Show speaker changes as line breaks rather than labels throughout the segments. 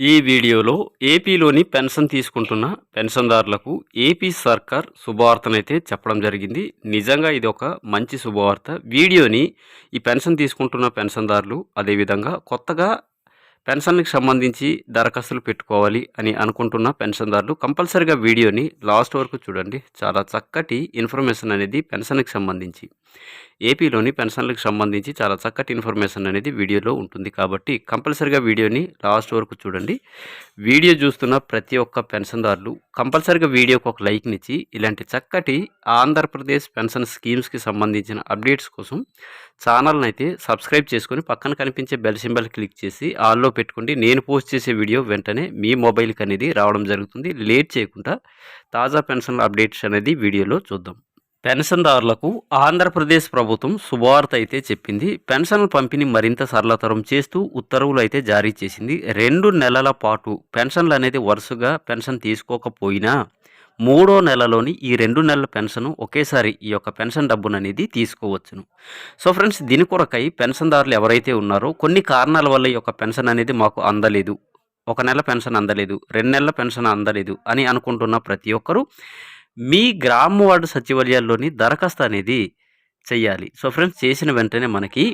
ఈ వీడియోలో ఏపీలోని పెన్షన్ తీసుకుంటున్న పెన్షన్దారులకు ఏపీ సర్కార్ శుభవార్తనైతే చెప్పడం జరిగింది. నిజంగా ఇది ఒక మంచి శుభవార్త. వీడియోని ఈ పెన్షన్ తీసుకుంటున్న పెన్షన్దారులు అదేవిధంగా కొత్తగా పెన్షన్కి సంబంధించి దరఖాస్తులు పెట్టుకోవాలి అని అనుకుంటున్న పెన్షన్దారులు కంపల్సరిగా వీడియోని లాస్ట్ వరకు చూడండి. చాలా చక్కటి ఇన్ఫర్మేషన్ అనేది పెన్షన్కి సంబంధించి. ఏపీలోని పెన్షన్లకు సంబంధించి చాలా చక్కటి ఇన్ఫర్మేషన్ అనేది వీడియోలో ఉంటుంది. కాబట్టి కంపల్సరిగా వీడియోని లాస్ట్ వరకు చూడండి. వీడియో చూస్తున్న ప్రతి ఒక్క పెన్షన్దారులు కంపల్సరిగా వీడియోకి ఒక లైక్నిచ్చి ఇలాంటి చక్కటి ఆంధ్రప్రదేశ్ పెన్షన్ స్కీమ్స్కి సంబంధించిన అప్డేట్స్ కోసం ఛానల్ని అయితే సబ్స్క్రైబ్ చేసుకొని పక్కన కనిపించే బెల్ సింబల్ క్లిక్ చేసి ఆల్లో పెట్టుకోండి. నేను పోస్ట్ చేసే వీడియో వెంటనే మీ మొబైల్కి అనేది రావడం జరుగుతుంది. లేట్ చేయకుండా తాజా పెన్షన్ల అప్డేట్స్ అనేది వీడియోలో చూద్దాం. పెన్షన్దారులకు ఆంధ్రప్రదేశ్ ప్రభుత్వం శుభవార్త అయితే చెప్పింది. పెన్షన్ల పంపిణీ మరింత సరళతరం చేస్తూ ఉత్తర్వులు అయితే జారీ చేసింది. రెండు నెలల పాటు పెన్షన్లు అనేది వరుసగా పెన్షన్ తీసుకోకపోయినా మూడో నెలలోని ఈ రెండు నెలల పెన్షన్ ఒకేసారి ఈ యొక్క పెన్షన్ డబ్బును అనేది తీసుకోవచ్చును. సో ఫ్రెండ్స్ దీని కొరకై పెన్షన్దారులు ఎవరైతే ఉన్నారో కొన్ని కారణాల వల్ల ఈ యొక్క పెన్షన్ అనేది మాకు అందలేదు. ఒక నెల పెన్షన్ అందలేదు రెండు నెలల పెన్షన్ అందలేదు అని అనుకుంటున్న ప్రతి ఒక్కరూ మీ గ్రామ వార్డు సచివాలయాల్లోని దరఖాస్తు అనేది చేయాలి సో ఫ్రెండ్స్ చేసిన వెంటనే మనకి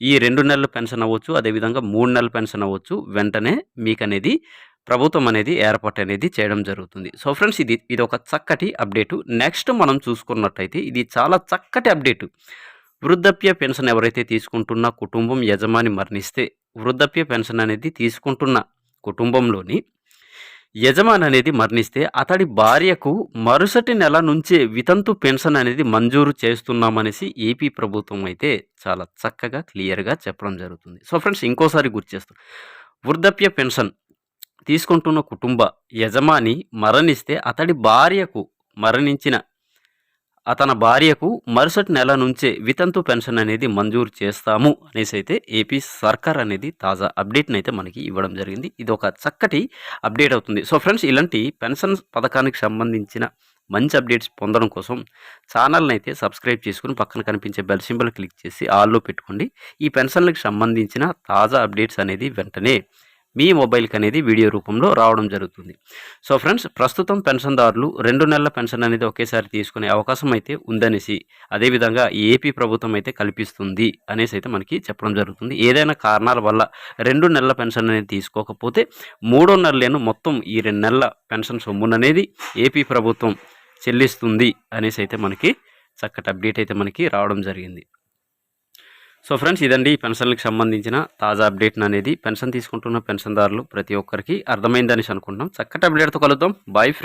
ఈ రెండు నెలల పెన్షన్ అవ్వచ్చు అదేవిధంగా మూడు నెలల పెన్షన్ అవ్వచ్చు వెంటనే మీకు అనేది ప్రభుత్వం అనేది ఏర్పాటు అనేది చేయడం జరుగుతుంది. సో ఫ్రెండ్స్ ఇది ఇది ఒక చక్కటి అప్డేటు. నెక్స్ట్ మనం చూసుకున్నట్టయితే ఇది చాలా చక్కటి అప్డేటు. వృద్ధాప్య పెన్షన్ ఎవరైతే తీసుకుంటున్న కుటుంబం యజమాని మరణిస్తే వృద్ధాప్య పెన్షన్ అనేది తీసుకుంటున్న కుటుంబంలోని యజమాని అనేది మరణిస్తే అతడి భార్యకు మరుసటి నెల నుంచే వితంతు పెన్షన్ అనేది మంజూరు చేస్తున్నామనేసి ఏపీ ప్రభుత్వం అయితే చాలా చక్కగా క్లియర్గా చెప్పడం జరుగుతుంది. సో ఫ్రెండ్స్ ఇంకోసారి గుర్తు చేస్తాం. వృద్ధాప్య పెన్షన్ తీసుకుంటున్న కుటుంబ యజమాని మరణిస్తే అతడి భార్యకు మరణించిన అతని భార్యకు మరుసటి నెల నుంచే వితంతు పెన్షన్ అనేది మంజూరు చేస్తాము అనేసి అయితే ఏపీ సర్కార్ అనేది తాజా అప్డేట్ని అయితే మనకి ఇవ్వడం జరిగింది. ఇది ఒక చక్కటి అప్డేట్ అవుతుంది. సో ఫ్రెండ్స్ ఇలాంటి పెన్షన్ పథకానికి సంబంధించిన మంచి అప్డేట్స్ పొందడం కోసం ఛానల్ని అయితే సబ్స్క్రైబ్ చేసుకుని పక్కన కనిపించే బెల్ సింబల్ క్లిక్ చేసి ఆల్లో పెట్టుకోండి. ఈ పెన్షన్లకు సంబంధించిన తాజా అప్డేట్స్ అనేది వెంటనే మీ మొబైల్కి అనేది వీడియో రూపంలో రావడం జరుగుతుంది. సో ఫ్రెండ్స్ ప్రస్తుతం పెన్షన్దారులు రెండు నెలల పెన్షన్ అనేది ఒకేసారి తీసుకునే అవకాశం అయితే ఉందనేసి అదేవిధంగా ఏపీ ప్రభుత్వం అయితే కల్పిస్తుంది అనేసి అయితే మనకి చెప్పడం జరుగుతుంది. ఏదైనా కారణాల వల్ల రెండు నెలల పెన్షన్ అనేది తీసుకోకపోతే మూడో నెలలేను మొత్తం ఈ రెండు నెలల పెన్షన్ సొమ్ముననేది ఏపీ ప్రభుత్వం చెల్లిస్తుంది అనేసి అయితే మనకి చక్కటి అప్డేట్ అయితే మనకి రావడం జరిగింది. సో ఫ్రెండ్స్ ఇదండి పెన్షన్లకు సంబంధించిన తాజా అప్డేట్ అనేది. పెన్షన్ తీసుకుంటున్న పెన్షన్దారులు ప్రతి ఒక్కరికి అర్థమైందనేసి అనుకుంటున్నాం. చక్కటి అప్డేట్తో కలుద్దాం. Bye friends.